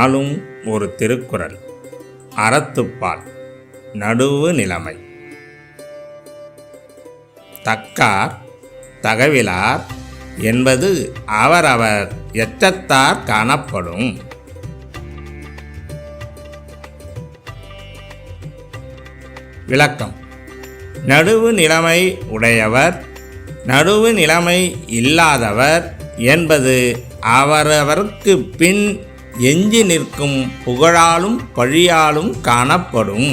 நாளும் ஒரு திருக்குறள். அறத்துப்பால். நடுவு நிலைமை. தக்கார் தகவிலார் என்பது அவரவர் எச்சத்தார் காணப்படும். விளக்கம். நடுவு நிலைமை உடையவர் நடுவு நிலைமை இல்லாதவர் என்பது அவரவருக்கு பின் எஞ்சி நிற்கும் புகழாலும் பழியாலும் காணப்படும்.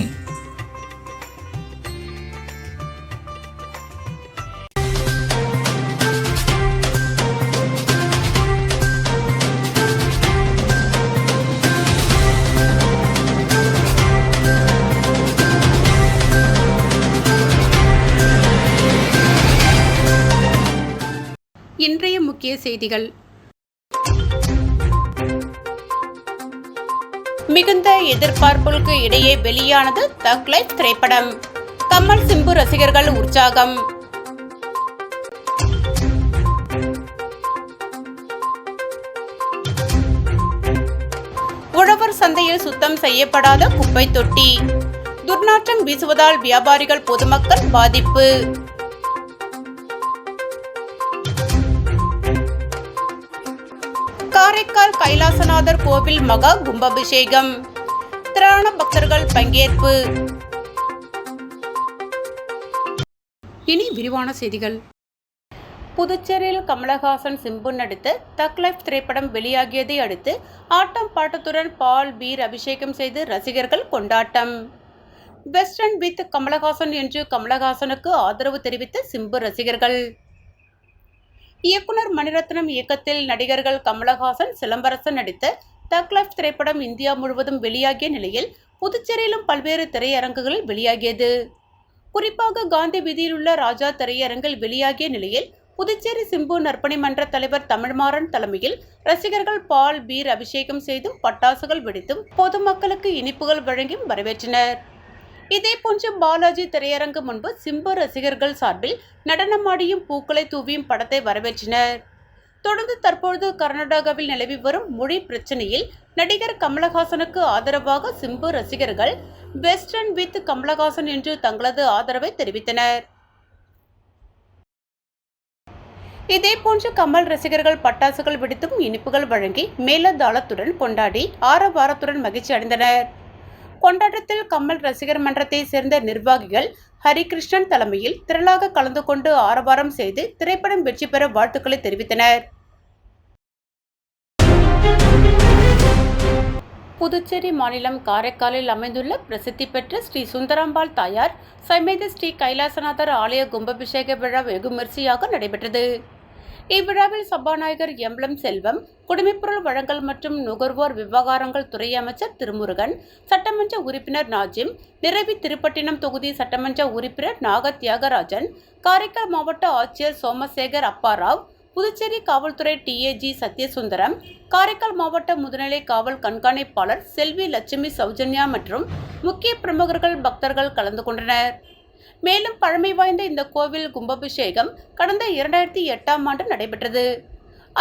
இன்றைய முக்கிய செய்திகள். மிகுந்த எதிர்பார்ப்புகளுக்கு இடையே வெளியானது தக் லைஃப் திரைப்படம். கமல் சிம்பு ரசிகர்கள் உற்சாகம். உழவர் சந்தையில் சுத்தம் செய்யப்படாத குப்பை தொட்டி. துர்நாற்றம் வீசுவதால் வியாபாரிகள் பொதுமக்கள் பாதிப்பு. காரைக்கால் கைலாசநாதர் கோவில் மகா கும்பாபிஷேகம். திரளான பக்தர்கள் பங்கேற்பு. இனி விரிவான செய்திகள். புதுச்சேரியில் கமலஹாசன் சிம்பு நடித்த தக் லைஃப் திரைப்படம் வெளியாகியதை அடுத்து ஆட்டம் பாட்டத்துடன் பால் பீர் அபிஷேகம் செய்து ரசிகர்கள் கொண்டாட்டம். வெஸ்டர்ன் வித் கமலஹாசன் என்று கமலஹாசனுக்கு ஆதரவு தெரிவித்த சிம்பு ரசிகர்கள். இயக்குனர் மணிரத்னம் இயக்கத்தில் நடிகர்கள் கமலஹாசன் சிலம்பரசன் நடித்த தக் லைஃப் திரைப்படம் இந்தியா முழுவதும் வெளியாகிய நிலையில் புதுச்சேரியிலும் பல்வேறு திரையரங்குகளில் வெளியாகியது. குறிப்பாக காந்தி வீதியில் உள்ள ராஜா திரையரங்கில் வெளியாகிய நிலையில் புதுச்சேரி சிம்பு நற்பணி மன்ற தலைவர் தமிழ்மாறன் தலைமையில் ரசிகர்கள் பால் பீர் அபிஷேகம் செய்தும் பட்டாசுகள் வெடித்தும் பொதுமக்களுக்கு இனிப்புகள் வழங்கியும் வரவேற்றனர். இதேபோன்று பாலாஜி திரையரங்கு முன்பு சிம்பு ரசிகர்கள் சார்பில் நடனமாடியும் பூக்களை தூவியும் படத்தை வரவேற்றனர். தொடர்ந்து தற்பொழுது கர்நாடகாவில் நிலவி வரும் மொழி பிரச்சனையில் நடிகர் கமலஹாசனுக்கு ஆதரவாக சிம்பு ரசிகர்கள் வெஸ்டர்ன் வித் கமலஹாசன் என்று தங்களது ஆதரவை தெரிவித்தனர். இதேபோன்று கமல் ரசிகர்கள் பட்டாசுகள் வெடித்தும் இனிப்புகள் வழங்கி மேலதாளத்துடன் கொண்டாடி ஆரவாரத்துடன் மகிழ்ச்சி அடைந்தனர். கொண்டாட்டத்தில் கமல் ரசிகர் மன்றத்தை சேர்ந்த நிர்வாகிகள் ஹரிகிருஷ்ணன் தலைமையில் திரளாக கலந்து கொண்டு ஆரவாரம் செய்து திரைப்படம் வெற்றி பெற வாழ்த்துக்களை தெரிவித்தனர். புதுச்சேரி மாநிலம் காரைக்காலில் அமைந்துள்ள பிரசித்தி பெற்ற ஸ்ரீ சுந்தராம்பாள் தாயார் சமேத ஸ்ரீ கைலாசநாதர் ஆலய கும்பாபிஷேக விழா வெகுமரிசையாக நடைபெற்றது. இவ்விழாவில் சபாநாயகர் எம்லம் செல்வம் குடிமைப்பொருள் வழங்கல் மற்றும் நுகர்வோர் விவகாரங்கள் துறை அமைச்சர் திருமுருகன் சட்டமன்ற உறுப்பினர் நாஜிம் நிறைவி திருப்பட்டினம் தொகுதி சட்டமன்ற உறுப்பினர் நாக தியாகராஜன் காரைக்கால் மாவட்ட ஆட்சியர் சோமசேகர் அப்பாராவ் புதுச்சேரி காவல்துறை டிஏஜி சத்யசுந்தரம் காரைக்கால் மாவட்ட முதுநிலை காவல் கண்காணிப்பாளர் செல்வி லட்சுமி சௌஜன்யா மற்றும் முக்கிய பிரமுகர்கள் பக்தர்கள் கலந்து கொண்டனர். மேலும் பழமை வாய்ந்த இந்த கோவில் கும்பாபிஷேகம் கடந்த இரண்டாயிரத்தி எட்டாம் ஆண்டு நடைபெற்றது.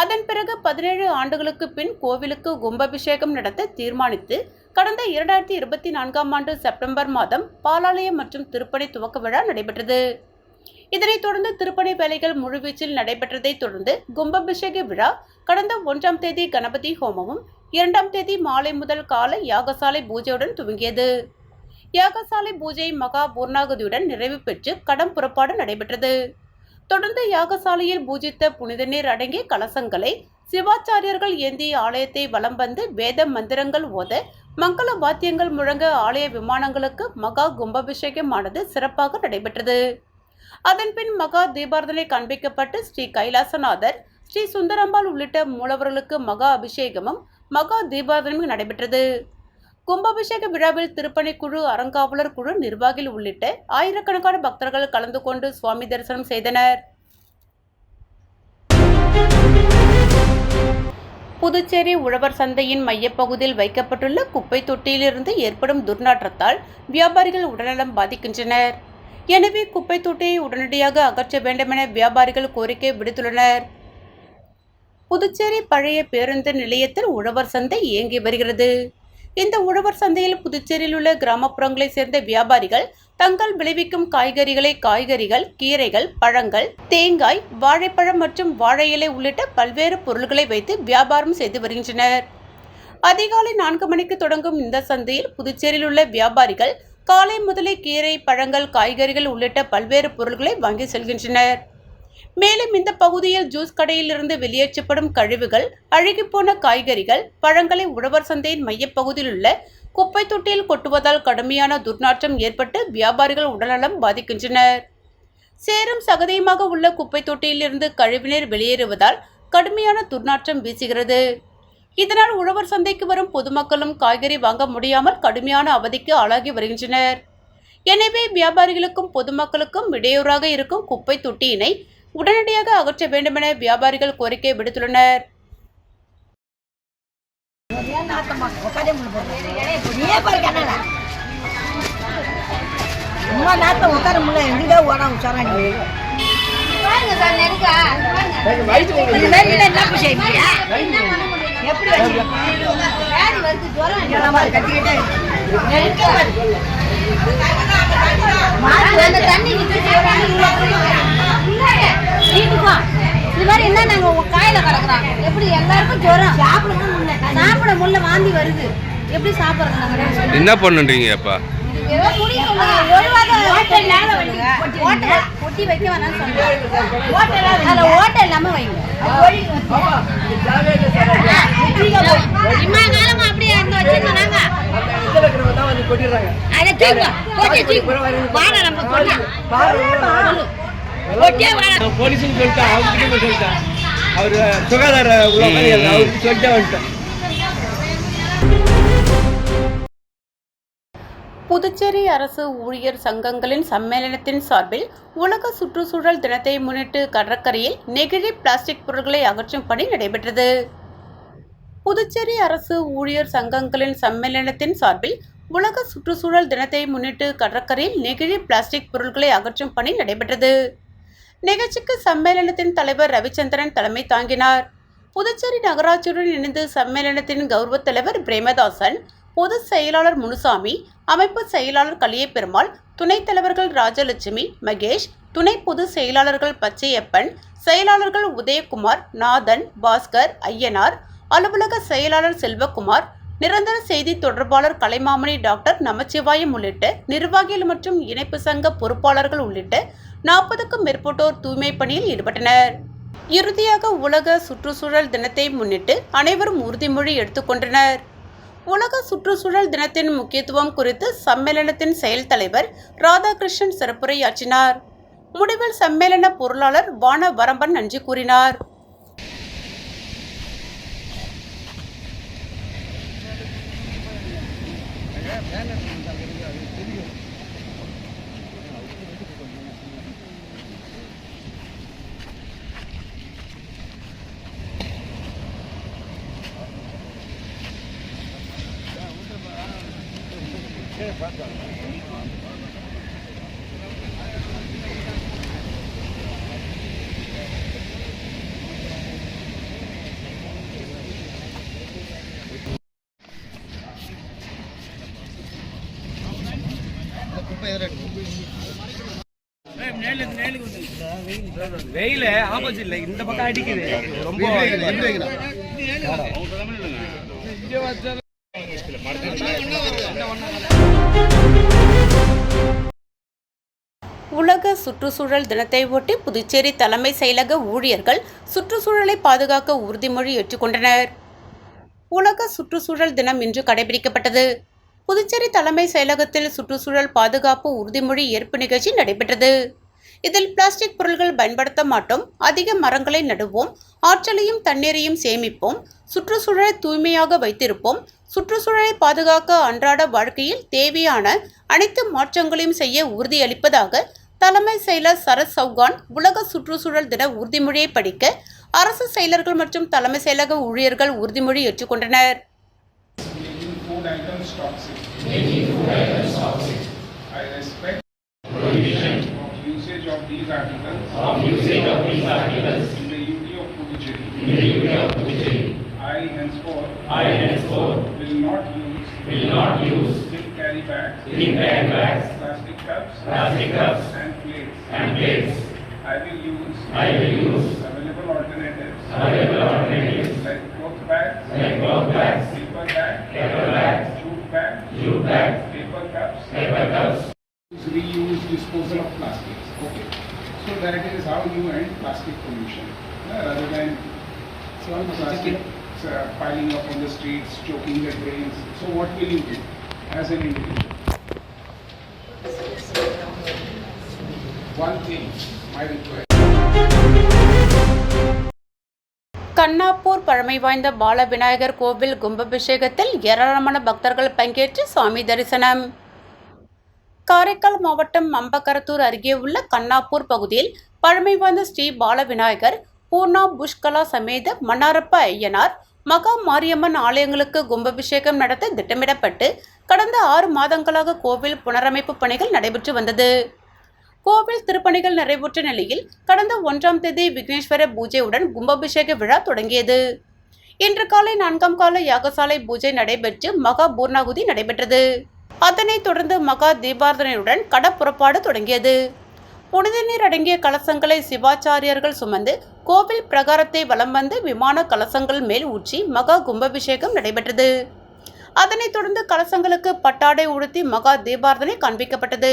அதன் பிறகு பதினேழு ஆண்டுகளுக்கு பின் கோவிலுக்கு கும்பாபிஷேகம் நடத்த தீர்மானித்து கடந்த இரண்டாயிரத்தி இருபத்தி நான்காம் ஆண்டு செப்டம்பர் மாதம் பாலாலயம் மற்றும் திருப்பணி துவக்க விழா நடைபெற்றது. இதனைத் தொடர்ந்து திருப்பணி வேலைகள் முழுவீச்சில் நடைபெற்றதை தொடர்ந்து கும்பாபிஷேக விழா கடந்த ஒன்றாம் தேதி கணபதி ஹோமமும் இரண்டாம் தேதி மாலை முதல் காலை யாகசாலை பூஜையுடன் துவங்கியது. யாகசாலை பூஜை மகா பூர்ணாகுதியுடன் நிறைவு பெற்று கடம் புறப்பாடு நடைபெற்றது. தொடர்ந்து யாகசாலையில் பூஜித்த புனித நீர் அடங்கிய கலசங்களை சிவாச்சாரியர்கள் ஏந்திய ஆலயத்தை வலம் வந்து வேத மந்திரங்கள் ஓத மங்கள வாத்தியங்கள் முழங்க ஆலய விமானங்களுக்கு மகா கும்பாபிஷேகமானது சிறப்பாக நடைபெற்றது. அதன்பின் மகா தீபாரதனை காண்பிக்கப்பட்டு ஸ்ரீ கைலாசநாதர் ஸ்ரீ சுந்தரம்பாள் உள்ளிட்ட மூலவர்களுக்கு மகா அபிஷேகமும் மகா தீபாரதனையும் நடைபெற்றது. கும்பாபிஷேக விழாவில் திருப்பணிக்குழு அறங்காவலர் குழு நிர்வாகிகள் உள்ளிட்ட ஆயிரக்கணக்கான பக்தர்கள் கலந்து கொண்டு சுவாமி தரிசனம் செய்தனர். புதுச்சேரி உழவர் சந்தையின் மையப்பகுதியில் வைக்கப்பட்டுள்ள குப்பை தொட்டியிலிருந்து ஏற்படும் துர்நாற்றத்தால் வியாபாரிகள் உடல்நலம் பாதிக்கின்றனர். எனவே குப்பை தொட்டியை உடனடியாக அகற்ற வேண்டுமென வியாபாரிகள் கோரிக்கை விடுத்துள்ளனர். புதுச்சேரி பழைய பேருந்து நிலையத்தில் உழவர் சந்தை இயங்கி வருகிறது. இந்த உழவர் சந்தையில் புதுச்சேரியில் உள்ள கிராமப்புறங்களைச் சேர்ந்த வியாபாரிகள் தங்கள் விளைவிக்கும் காய்கறிகளை காய்கறிகள் கீரைகள் பழங்கள் தேங்காய் வாழைப்பழம் மற்றும் வாழை இலை உள்ளிட்ட பல்வேறு பொருட்களை வைத்து வியாபாரம் செய்து வருகின்றனர். அதிகாலை நான்கு மணிக்கு தொடங்கும் இந்த சந்தையில் புதுச்சேரியில் உள்ள வியாபாரிகள் காலை முதலே கீரை பழங்கள் காய்கறிகள் உள்ளிட்ட பல்வேறு பொருட்களை வாங்கி செல்கின்றனர். மேலும் இந்த பகுதியில் ஜூஸ் கடையிலிருந்து வெளியேற்றப்படும் கழிவுகள் அழுகிப்போன காய்கறிகள் பழங்களை உழவர் சந்தையின் மையப்பகுதியில் உள்ள குப்பை தொட்டியில் கொட்டுவதால் கடுமையான துர்நாற்றம் ஏற்பட்டு வியாபாரிகள் உடல்நலம் பாதிக்கின்றனர். சேரும் சகதியுமாக உள்ள குப்பை தொட்டியிலிருந்து கழிவுநீர் வெளியேறுவதால் கடுமையான துர்நாற்றம் வீசுகிறது. இதனால் உழவர் சந்தைக்கு வரும் பொதுமக்களும் காய்கறி வாங்க முடியாமல் கடுமையான அவதிக்கு ஆளாகி வருகின்றனர். எனவே வியாபாரிகளுக்கும் பொதுமக்களுக்கும் இடையூறாக இருக்கும் குப்பை தொட்டியினை உடனடியாக அகற்ற வேண்டுமென வியாபாரிகள் கோரிக்கை விடுத்துள்ளனர். நீயே பாரு கண்ணால அம்மா உட்கார முடியல எப்படி வச்சிருக்கீங்க? இங்கெல்லாம் பாரு, கட்டிக்கிட்டே. மாட்டு வந்து தண்ணி விட்டு இது மாதிரி என்ன நாங்க உங்க காயில கிடக்குறோம் எப்படி எல்லாருக்கும் ஜுரம்? முன்ன. சாப்பிட முள்ள வாந்தி வருது. எப்படி சாப்பிடுறது நாங்க என்ன பண்ணுறீங்க அப்பா? கொட்டி வைக்க வேணாம்னு சொல்லுங்க அதுல ஹோட்டல் இல்லாம வைங்க. இம்மா காலமா அப்படியே இருந்து வச்சிருந்தோம் நாங்க அதை நம்ம கொட்டா கொட்டியே வாடா. போலீஸுக்கு சொல்லிட்டேன் அவர்கிட்ட போய் சொல்லிட்டேன். அவர் சுகாதார உள்ள மாதிரி அவருக்கு சொல்லிட்டே வந்துட்டேன் புதுச்சேரி அரசு ஊழியர் சங்கங்களின் சம்மேளனத்தின் சார்பில் உலக சுற்றுச்சூழல் தினத்தை முன்னிட்டு கடற்கரையில் நெகிழி பிளாஸ்டிக் பொருட்களை அகற்றும் பணி நடைபெற்றது. புதுச்சேரி அரசு ஊழியர் சங்கங்களின் சம்மேளனத்தின் சார்பில் உலக சுற்றுச்சூழல் தினத்தை முன்னிட்டு கடற்கரையில் நெகிழி பிளாஸ்டிக் பொருட்களை அகற்றும் பணி நடைபெற்றது. நிகழ்ச்சிக்கு சம்மேளனத்தின் தலைவர் ரவிச்சந்திரன் தலைமை தாங்கினார். புதுச்சேரி நகராட்சியுடன் இணைந்து சம்மேளனத்தின் கௌரவ தலைவர் பிரேமதாசன் பொதுச் செயலாளர் முனுசாமி அமைப்பு செயலாளர் கலியபெருமாள் துணைத் தலைவர்கள் ராஜலட்சுமி மகேஷ் துணை பொதுச் செயலாளர்கள் பச்சையப்பன் செயலாளர்கள் உதயகுமார் நாதன் பாஸ்கர் ஐயனார் அலுவலக செயலாளர் செல்வகுமார் நிரந்தர செய்தி தொடர்பாளர் கலைமாமணி டாக்டர் நமச்சிவாயம் உள்ளிட்ட நிர்வாகிகள் மற்றும் இணைப்பு சங்க பொறுப்பாளர்கள் உள்ளிட்ட நாற்பதுக்கும் மேற்பட்டோர் தூய்மை பணியில் ஈடுபட்டனர். இறுதியாக உலக சுற்றுச்சூழல் தினத்தை முன்னிட்டு அனைவரும் உறுதிமொழி எடுத்துக்கொண்டனர் உலக சுற்றுச்சூழல் தினத்தின் முக்கியத்துவம் குறித்து சம்மேளனத்தின் செயல் தலைவர் ராதாகிருஷ்ணன் சிறப்புரையாற்றினார். முடிவில் சம்மேளன பொருளாளர் வான வரம்பன் நன்றி கூறினார். வெயில ஆப்போசிட்ல இந்த பக்கம் அடிக்குது. ரொம்ப உலக உலக சுற்றுச்சூழல் தினத்தை ஒட்டி புதுச்சேரி தலைமை செயலக ஊழியர்கள் சுற்றுச்சூழலை பாதுகாக்க உறுதிமொழி ஏற்றுக்கொண்டனர். உலக சுற்றுச்சூழல் தினம் இன்று கடைபிடிக்கப்பட்டது. புதுச்சேரி தலைமை செயலகத்தில் சுற்றுச்சூழல் பாதுகாப்பு உறுதிமொழி ஏற்பு நிகழ்ச்சி நடைபெற்றது. இதில் பிளாஸ்டிக் பொருட்கள் பயன்படுத்த மாட்டோம். அதிக மரங்களை நடுவோம். ஆற்றலையும் தண்ணீரையும் சேமிப்போம். சுற்றுச்சூழலை தூய்மையாக வைத்திருப்போம். சுற்றுச்சூழலை பாதுகாக்க அன்றாட வாழ்க்கையில் தேவையான அனைத்து மாற்றங்களையும் செய்ய உறுதியளிப்பதாக தலைமை செயலர் சரத் சௌகான் உலக சுற்றுச்சூழல் தின உறுதிமொழியை படிக்க அரசு செயலர்கள் மற்றும் தலைமை செயலக ஊழியர்கள் உறுதிமொழி ஏற்றுக்கொண்டனர். I respect prohibition. Of usage of these articles. In the UT of Puducherry. In the UT of Puducherry. I henceforth. I henceforth. Will not use. Will not use. Thin carry bags. Thin carry bags. Plastic cups. Plastic cups. And plates. And plates. I will use. I will use. Stroking the. So what will you do as an individual? One thing, my request. Kannapur பழமை வாய்ந்த பால விநாயகர் கோவில் கும்பாபிஷேகத்தில் ஏராளமான பக்தர்கள் பங்கேற்று சுவாமி தரிசனம் காரைக்கால் மாவட்டம் அம்பக்கரத்தூர் அருகே உள்ள கண்ணாப்பூர் பகுதியில் பழமை வாய்ந்த ஸ்ரீ பால விநாயகர் பூர்ணா புஷ்கலா சமேத மன்னாரப்ப ஐயனார் மகா மாரியம்மன் ஆலயங்களுக்கு கும்பாபிஷேகம் நடத்த திட்டமிடப்பட்டு கடந்த ஆறு மாதங்களாக கோவில் புனரமைப்பு பணிகள் நடைபெற்று வந்தது. கோவில் திருப்பணிகள் நிறைவுற்ற நிலையில் கடந்த ஒன்றாம் தேதி விக்னேஸ்வர பூஜையுடன் கும்பாபிஷேக விழா தொடங்கியது. இன்று காலை நான்காம் கால யாகசாலை பூஜை நடைபெற்று மகா பூர்ணாகுதி நடைபெற்றது. அதனைத் தொடர்ந்து மகா தீபார்த்தனையுடன் கடப்புறப்பாடு தொடங்கியது. புனித நீர் அடங்கிய கலசங்களை சிவாச்சாரியர்கள் சுமந்து கோவில் பிரகாரத்தை வலம் வந்து விமான கலசங்கள் மேல் ஊற்றி மகா கும்பாபிஷேகம் நடைபெற்றது. அதனைத் தொடர்ந்து கலசங்களுக்கு பட்டாடை உடுத்தி மகா தீபார்த்தனை காண்பிக்கப்பட்டது.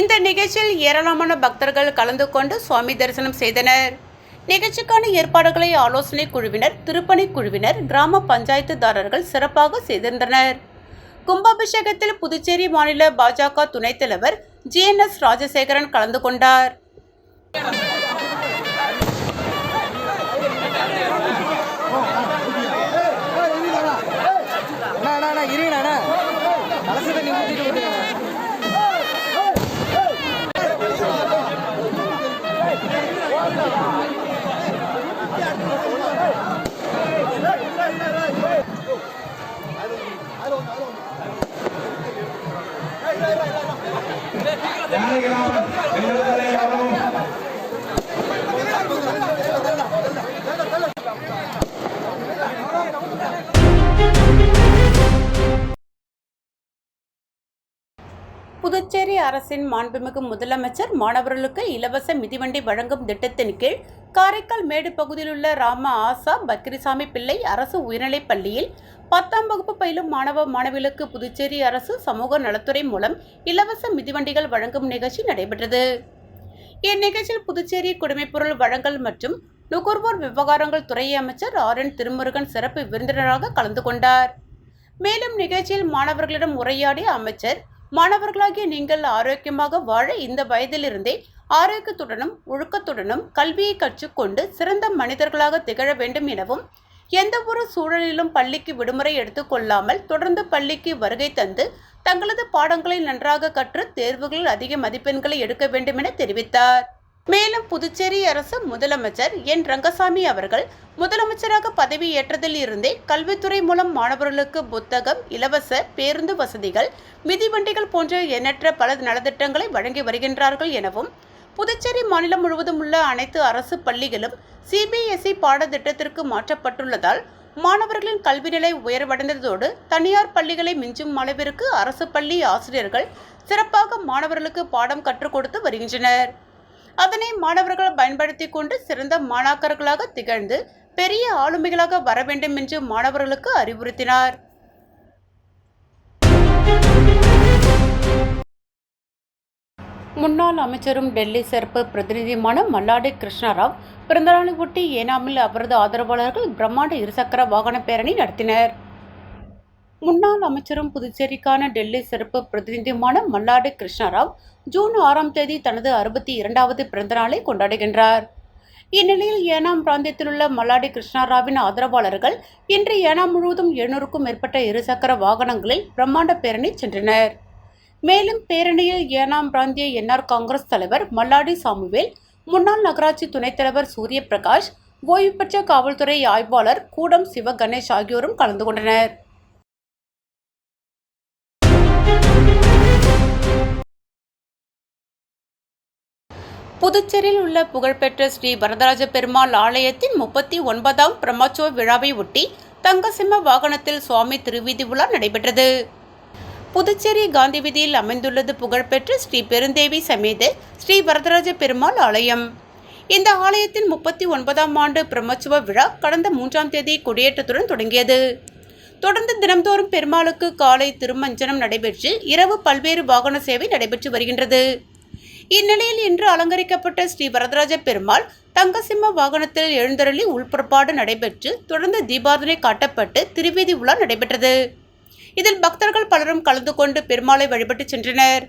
இந்த நிகழ்ச்சியில் ஏராளமான பக்தர்கள் கலந்து கொண்டு சுவாமி தரிசனம் செய்தனர். நிகழ்ச்சிக்கான ஏற்பாடுகளை ஆலோசனை குழுவினர் திருப்பணி குழுவினர் கிராம பஞ்சாயத்துதாரர்கள் சிறப்பாக செய்திருந்தனர். கும்பாபிஷேகத்தில் புதுச்சேரி மாநில பாஜக துணைத் தலைவர் ஜி என் எஸ் ராஜசேகரன் கலந்து கொண்டார். அரசின் மாண்புமிகு முதலமைச்சர் மாணவர்களுக்கு இலவச மிதிவண்டி வழங்கும் திட்டத்தின் கீழ் காரைக்கால் மேடு பகுதியில் உள்ள ராம ஆசா பக்ரிசாமி பிள்ளை அரசு உயர்நிலைப் பள்ளியில் பத்தாம் வகுப்பு பயிலும் மாணவ மாணவிகளுக்கு புதுச்சேரி அரசு சமூக நலத்துறை மூலம் இலவச மிதிவண்டிகள் வழங்கும் நிகழ்ச்சி நடைபெற்றது. இந்நிகழ்ச்சியில் புதுச்சேரி குடிமைப்பொருள் வழங்கல் மற்றும் நுகர்வோர் விவகாரங்கள் துறை அமைச்சர் ஆர் என் திருமுருகன் சிறப்பு விருந்தினராக கலந்து கொண்டார். மேலும் நிகழ்ச்சியில் மாணவர்களிடம் உரையாடிய அமைச்சர் மாணவர்களாகிய நீங்கள் ஆரோக்கியமாக வாழ இந்த வயதிலிருந்தே ஆரோக்கியத்துடனும் ஒழுக்கத்துடனும் கல்வியை கற்றுக்கொண்டு சிறந்த மனிதர்களாக திகழ வேண்டும் எனவும் எந்த ஒரு சூழலிலும் பள்ளிக்கு விடுமுறை எடுத்துக்கொள்ளாமல் தொடர்ந்து பள்ளிக்கு வருகை தந்து தங்களது பாடங்களை நன்றாக கற்று தேர்வுகளில் அதிக மதிப்பெண்களை எடுக்க வேண்டும் என தெரிவித்தார். மேலும் புதுச்சேரி அரசு முதலமைச்சர் என் ரங்கசாமி அவர்கள் முதலமைச்சராக பதவியேற்றதில் இருந்தே கல்வித்துறை மூலம் மாணவர்களுக்கு புத்தகம் இலவச பேருந்து வசதிகள் மிதிவண்டிகள் போன்ற எண்ணற்ற பல நலத்திட்டங்களை வழங்கி வருகின்றார்கள் எனவும் புதுச்சேரி மாநிலம் முழுவதும் உள்ள அனைத்து அரசு பள்ளிகளும் சிபிஎஸ்இ பாடத்திட்டத்திற்கு மாற்றப்பட்டுள்ளதால் மாணவர்களின் கல்வி நிலை உயர்வடைந்ததோடு தனியார் பள்ளிகளை மிஞ்சும் அளவிற்கு அரசு பள்ளி ஆசிரியர்கள் சிறப்பாக மாணவர்களுக்கு பாடம் கற்றுக் கொடுத்து வருகின்றனர். அதனை மாணவர்கள் பயன்படுத்தி கொண்டு சிறந்த மாணாக்கர்களாக திகழ்ந்து பெரிய ஆளுமைகளாக வர வேண்டும் என்று மாணவர்களுக்கு அறிவுறுத்தினார். முன்னாள் அமைச்சரும் டெல்லி சிறப்பு பிரதிநிதியுமான மல்லாடி கிருஷ்ணராவ் பிறந்தநாளை ஒட்டி ஏனாமில் அவரது ஆதரவாளர்கள் பிரம்மாண்ட இருசக்கர வாகன பேரணி நடத்தினர். முன்னாள் அமைச்சரும் புதுச்சேரிக்கான டெல்லி சிறப்பு பிரதிநிதியுமான மல்லாடி கிருஷ்ணராவ் ஜூன் ஆறாம் தேதி தனது அறுபத்தி இரண்டாவது பிறந்தநாளை கொண்டாடுகின்றார். இந்நிலையில் ஏனாம் பிராந்தியத்தில் உள்ள மல்லாடி கிருஷ்ணாராவின் ஆதரவாளர்கள் இன்று ஏனாம் முழுவதும் எழுநூறுக்கும் மேற்பட்ட இருசக்கர வாகனங்களில் பிரம்மாண்ட பேரணி சென்றனர். மேலும் பேரணியில் ஏனாம் பிராந்திய என்ஆர் காங்கிரஸ் தலைவர் மல்லாடி சாமுவேல் முன்னாள் நகராட்சி துணைத் தலைவர் சூரிய பிரகாஷ் ஓய்வு பெற்ற காவல்துறை ஆய்வாளர் கூடம் சிவ கணேஷ் ஆகியோரும் கலந்து கொண்டனர். புதுச்சேரியில் உள்ள புகழ்பெற்ற ஸ்ரீ வரதராஜ பெருமாள் ஆலயத்தின் முப்பத்தி ஒன்பதாம் பிரம்மோற்சவ விழாவை ஒட்டி தங்கசிம்ம வாகனத்தில் சுவாமி திருவீதி உலா நடைபெற்றது. புதுச்சேரி காந்தி வீதியில் அமைந்துள்ளது புகழ்பெற்ற ஸ்ரீ பெருந்தேவி சமேத ஸ்ரீ வரதராஜ பெருமாள் ஆலயம். இந்த ஆலயத்தின் முப்பத்தி ஒன்பதாம் ஆண்டு பிரம்மோற்சவ விழா கடந்த மூன்றாம் தேதி கொடியேற்றத்துடன் தொடங்கியது. தொடர்ந்து தினம்தோறும் பெருமாளுக்கு காலை திருமஞ்சனம் நடைபெற்று இரவு பல்வேறு வாகன சேவை நடைபெற்று வருகின்றது. இந்நிலையில் இன்று அலங்கரிக்கப்பட்ட ஸ்ரீ வரதராஜ பெருமாள் தங்கசிம்ம வாகனத்தில் எழுந்தருளி உள்புறப்பாடு நடைபெற்று தொடர்ந்து தீபாரதனை காட்டப்பட்டு திருவீதி உலா நடைபெற்றது. இதில் பக்தர்கள் பலரும் கலந்து கொண்டு பெருமாளை வழிபட்டு சென்றனர்.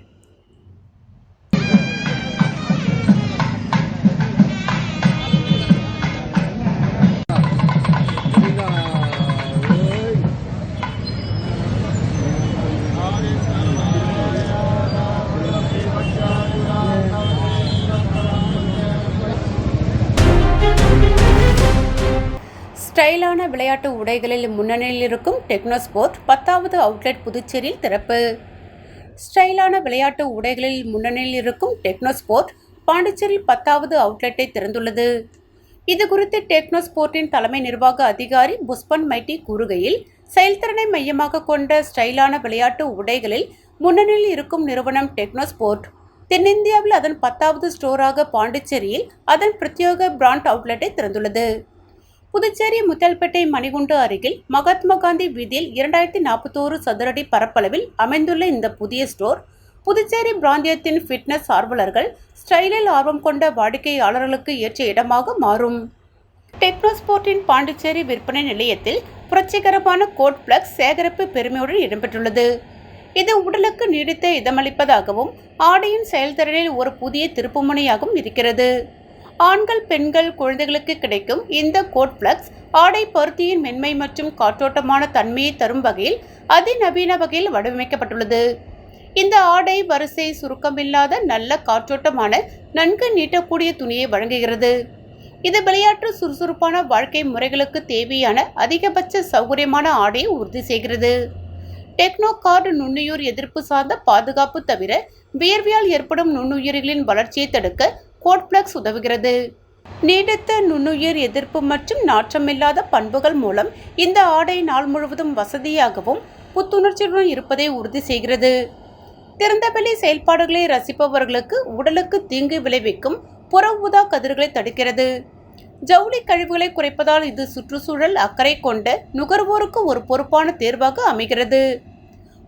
ஸ்டைலான விளையாட்டு உடைகளில் முன்னணியில் இருக்கும் டெக்னோஸ்போர்ட் பத்தாவது அவுட்லெட் புதுச்சேரியில் திறப்பு. ஸ்டைலான விளையாட்டு உடைகளில் முன்னணியில் இருக்கும் டெக்னோஸ்போர்ட் பாண்டிச்சேரியில் பத்தாவது அவுட்லெட்டை திறந்துள்ளது. இது குறித்து டெக்னோஸ்போர்ட்டின் தலைமை நிர்வாக அதிகாரி புஷ்பன் மைட்டி கூறுகையில் செயல்திறனை மையமாக கொண்ட ஸ்டைலான விளையாட்டு உடைகளில் முன்னணியில் இருக்கும் நிறுவனம் டெக்னோஸ்போர்ட். தென்னிந்தியாவில் அதன் பத்தாவது ஸ்டோராக பாண்டிச்சேரியில் அதன் பிரத்யேக பிராண்ட் அவுட்லெட்டை திறந்துள்ளது. புதுச்சேரி முத்தல்பேட்டை மணிகுண்டு அருகில் மகாத்மா காந்தி வீதியில் இரண்டாயிரத்தி நாற்பத்தோரு சதுரடி பரப்பளவில் அமைந்துள்ள இந்த புதிய ஸ்டோர் புதுச்சேரி பிராந்தியத்தின் ஃபிட்னஸ் ஆர்வலர்கள் ஸ்டைலில் ஆர்வம் கொண்ட வாடிக்கையாளர்களுக்கு ஏற்ற இடமாக மாறும். டெக்னோஸ்போர்ட்டின் பாண்டிச்சேரி விற்பனை நிலையத்தில் புரட்சிகரமான கோட் பிளக்ஸ் சேகரிப்பு பெருமையுடன் இடம்பெற்றுள்ளது. இது உடலுக்கு நீடித்த இதமளிப்பதாகவும் ஆடையின் செயல்திறனில் ஒரு புதிய திருப்புமுனையாகவும் இருக்கிறது. ஆண்கள் பெண்கள் குழந்தைகளுக்கு கிடைக்கும் இந்த கோட் பிளக்ஸ் ஆடை பருத்தியின் மென்மை மற்றும் காற்றோட்டமான தன்மையை தரும் வகையில் அதிநவீன வகையில் வடிவமைக்கப்பட்டுள்ளது. இந்த ஆடை வரிசை சுருக்கமில்லாத நல்ல காற்றோட்டமான நன்கு நீட்டக்கூடிய துணியை வழங்குகிறது. இது விளையாட்டு சுறுசுறுப்பான வாழ்க்கை முறைகளுக்கு தேவையான அதிகபட்ச சௌகரியமான ஆடையை உறுதி செய்கிறது. டெக்னோ கார்டு நுண்ணுயிர் எதிர்ப்பு சார்ந்த பாதுகாப்பு தவிர வியர்வியால் ஏற்படும் நுண்ணுயிரிகளின் வளர்ச்சியை தடுக்க கோட்ப்ளக்ஸ் உதவுகிறது. நீடித்த நுண்ணுயிர் எதிர்ப்பு மற்றும் நாற்றமில்லாத பண்புகள் மூலம் இந்த ஆடை நாள் முழுவதும் வசதியாகவும் புத்துணர்ச்சியுடன் இருப்பதை உறுதி செய்கிறது. திறந்தவெளி செயல்பாடுகளை ரசிப்பவர்களுக்கு உடலுக்கு தீங்கு விளைவிக்கும் புற ஊதா கதிர்களை தடுக்கிறது. ஜவுளி கழிவுகளை குறைப்பதால் இது சுற்றுச்சூழல் அக்கறை கொண்ட நுகர்வோருக்கு ஒரு பொறுப்பான தேர்வாக அமைகிறது.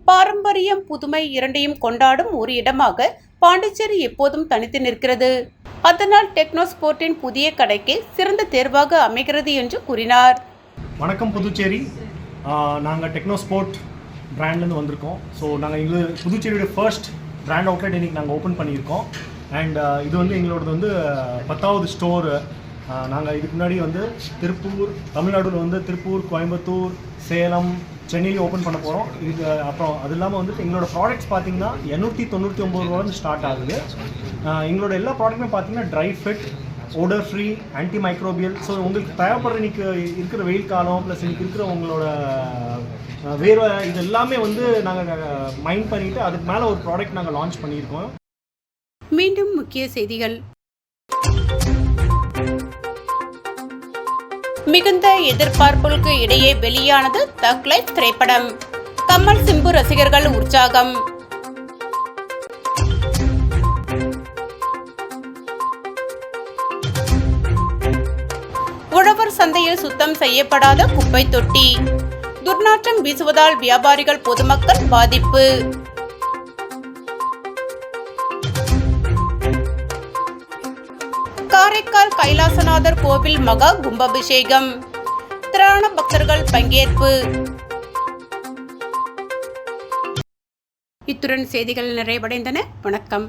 பாரம்பரியம் புதுமை இரண்டையும் கொண்டாடும் ஒரு இடமாக பாண்டிச்சேரி எப்போதும் தனித்து நிற்கிறது. அதனால் டெக்னோஸ்போர்ட்டின் புதிய கடைக்கு சிறந்த தேர்வாக அமைகிறது என்று கூறினார். வணக்கம் புதுச்சேரி. நாங்கள் டெக்னோஸ்போர்ட் பிராண்ட்லேருந்து வந்திருக்கோம். ஸோ நாங்கள் இது புதுச்சேரியோட ஃபர்ஸ்ட் பிராண்ட் அவுட்லெட் இன்னைக்கு நாங்கள் ஓப்பன் பண்ணியிருக்கோம். அண்ட் இது வந்து எங்களோடது வந்து பத்தாவது ஸ்டோர் நாங்கள் இதுக்கு முன்னாடி வந்து திருப்பூர் தமிழ்நாடுல வந்து திருப்பூர் கோயம்புத்தூர் சேலம் சென்னையிலேயே ஓப்பன் பண்ண போகிறோம் இது அப்புறம் அது இல்லாமல் வந்து எங்களோட ப்ராடக்ட்ஸ் பார்த்தீங்கன்னா எண்ணூற்றி தொண்ணூற்றி ஒம்பது ரூபாந்து ஸ்டார்ட் ஆகுது. எங்களோட எல்லா ப்ராடக்ட்டுமே பார்த்தீங்கன்னா dry fit odour free antimicrobial so உங்களுக்கு தேவைப்படுற இன்னைக்கு இருக்கிற வெயில் காலம் ப்ளஸ் இன்னைக்கு இருக்கிற உங்களோட வேர்வை இது எல்லாமே வந்து நாங்கள் மைண்ட் பண்ணிவிட்டு அதுக்கு மேலே ஒரு ப்ராடக்ட் நாங்கள் லான்ச் பண்ணியிருக்கோம். மீண்டும் முக்கிய செய்திகள். மிகுந்த எதிர்பார்ப்புகளுக்கு இடையே வெளியானது தக் லைஃப் திரைப்படம். கமல் சிம்பு ரசிகர்கள் உற்சாகம். உழவர் சந்தையில் சுத்தம் செய்யப்படாத குப்பை தொட்டி. துர்நாற்றம் வீசுவதால் வியாபாரிகள் பொதுமக்கள் பாதிப்பு. காரைக்கால் கைலாசநாதர் கோவில் மகா கும்பாபிஷேகம். திரளான பக்தர்கள் பங்கேற்பு. இத்துடன் செய்திகள் நிறைவடைந்தன. வணக்கம்.